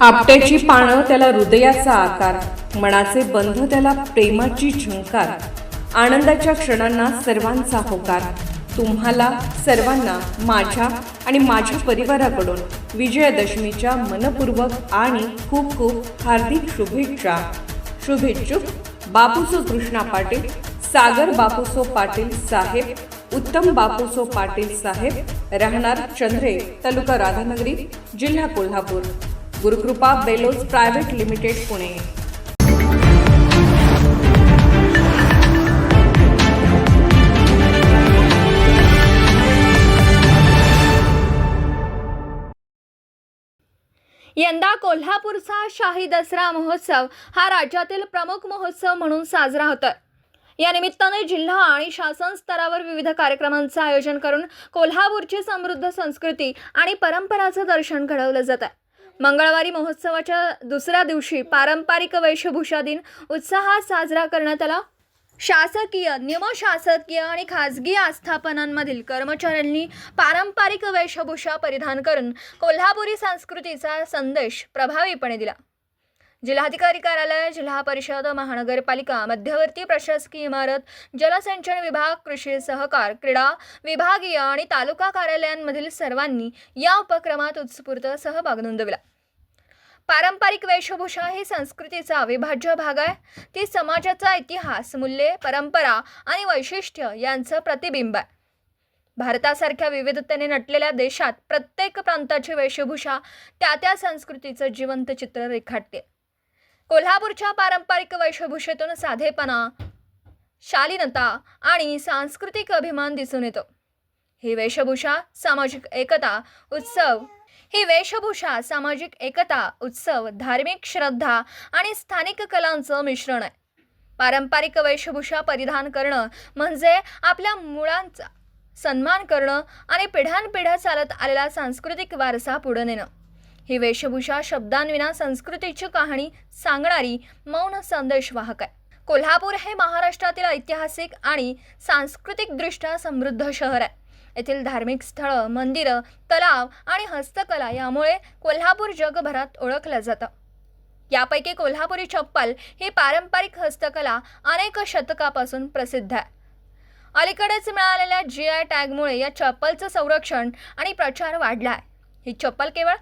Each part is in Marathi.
आपट्याची पानं त्याला हृदयाचा आकार मनाचे बंध त्याला प्रेमाची झुंकार आनंदाच्या क्षणांना सर्वांचा होकार. तुम्हाला सर्वांना माझ्या आणि माझ्या परिवाराकडून विजयादशमीच्या मनपूर्वक आणि खूप खूप हार्दिक शुभेच्छा. शुभेच्छुक बापूसो कृष्णा पाटील सागर बापूसो पाटील साहेब उत्तम बापूसो पाटील साहेब राहणार चंद्रे तालुका राधानगरी जिल्हा Kolhapur. Gurukrupa bellows private limited Pune. यंदा कोल्हापूरचा शाही दसरा महोत्सव हा राज्यातील प्रमुख महोत्सव म्हणून साजरा होतोय. या निमित्ताने जिल्हा आणि शासन स्तरावर विविध कार्यक्रमांचं आयोजन करून कोल्हापूरची समृद्ध संस्कृती आणि परंपराचं दर्शन घडवलं जात आहे मंगळवारी महोत्सवाच्या दुसऱ्या दिवशी पारंपरिक वेशभूषा दिन उत्साहात साजरा करण्यात आला. शासकीय निमशासकीय आणि खाजगी आस्थापनांमधील कर्मचाऱ्यांनी पारंपरिक वेशभूषा परिधान करून कोल्हापुरी संस्कृतीचा संदेश प्रभावीपणे दिला. जिल्हाधिकारी कार्यालय जिल्हा परिषद महानगरपालिका मध्यवर्ती प्रशासकीय इमारत जलसिंचन विभाग कृषी सहकार क्रीडा विभागीय आणि तालुका कार्यालयांमधील सर्वांनी या उपक्रमात उत्स्फूर्त सहभाग नोंदविला. पारंपरिक वेशभूषा ही संस्कृतीचा अविभाज्य भाग आहे. ती समाजाचा इतिहास मूल्ये परंपरा आणि वैशिष्ट्य यांचं प्रतिबिंब आहे. भारतासारख्या विविधतेने नटलेल्या देशात प्रत्येक प्रांताची वेशभूषा त्या त्या संस्कृतीचं जिवंत चित्र रेखाटते. कोल्हापूरच्या पारंपरिक वेशभूषेतून साधेपणा शालीनता आणि सांस्कृतिक अभिमान दिसून येतो. ही वेशभूषा सामाजिक एकता उत्सव ही वेशभूषा सामाजिक एकता उत्सव धार्मिक श्रद्धा आणि स्थानिक कलांचं मिश्रण आहे. पारंपरिक वेशभूषा परिधान करणं म्हणजे आपल्या मुळांचा सन्मान करणं आणि पिढ्यानपिढ्या चालत आलेला सांस्कृतिक वारसा पुढे नेणं. ही वेशभूषा शब्दांविना संस्कृतीची कहाणी सांगणारी मौन संदेशवाहक आहे. कोल्हापूर हे महाराष्ट्रातील ऐतिहासिक आणि सांस्कृतिकदृष्ट्या समृद्ध शहर आहे. येथील धार्मिक स्थळं मंदिरं तलाव आणि हस्तकला यामुळे कोल्हापूर जगभरात ओळखलं जातं. यापैकी कोल्हापुरी चप्पल ही पारंपरिक हस्तकला अनेक शतकापासून प्रसिद्ध आहे. अलीकडेच मिळालेल्या जी आय टॅगमुळे या चप्पलचं संरक्षण आणि प्रचार वाढला आहे. ही चप्पल केवळ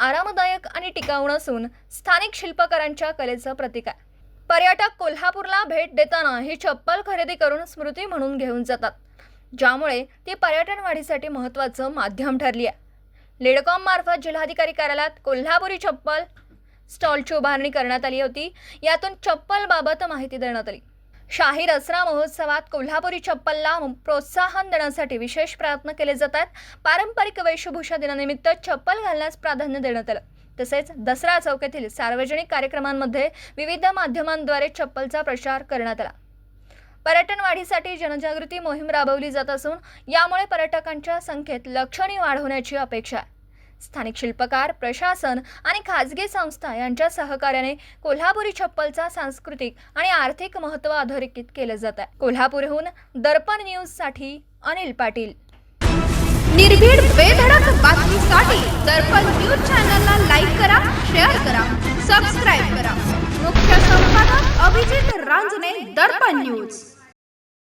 आरामदायक आणि टिकाऊ नसून स्थानिक शिल्पकारांच्या कलेचं प्रतीक आहे. पर्यटक कोल्हापूरला भेट देताना ही चप्पल खरेदी करून स्मृती म्हणून घेऊन जातात. ज्यामुळे ती पर्यटन वाढीसाठी महत्त्वाचं माध्यम ठरली आहे. लेडकॉम मार्फत जिल्हाधिकारी कार्यालयात कोल्हापुरी चप्पल स्टॉलची उभारणी करण्यात आली होती. यातून चप्पलबाबत माहिती देण्यात आली. शाही दसरा महोत्सवात कोल्हापुरी चप्पलला प्रोत्साहन देण्यासाठी विशेष प्रयत्न केले जातात पारंपरिक वेशभूषा दिनानिमित्त चप्पल घालण्यास प्राधान्य देण्यात आलं. तसेच दसरा चौकातील सार्वजनिक कार्यक्रमांमध्ये विविध माध्यमांद्वारे चप्पलचा प्रचार करण्यात आला. पर्यटन वाढीसाठी जनजागृती मोहीम राबवली जात असून यामुळे पर्यटकांच्या संख्येत लक्षणीय वाढ होण्याची अपेक्षा आहे. स्थानिक शिल्पकार प्रशासन आणि खाजगी संस्था यांच्या सहकार्याने कोल्हापुरी छप्पलचा सांस्कृतिक आणि आर्थिक महत्त्व अधोरेखित केलं जात आहे. कोल्हापूरहून दर्पण न्यूजसाठी अनिल पाटील. निर्भीड बेधडक बातमीसाठी दर्पण न्यूज चॅनलला लाईक करा शेअर करा सबस्क्राईब करा. मुख्य संपादक अभिजित रांजणे दर्पण न्यूज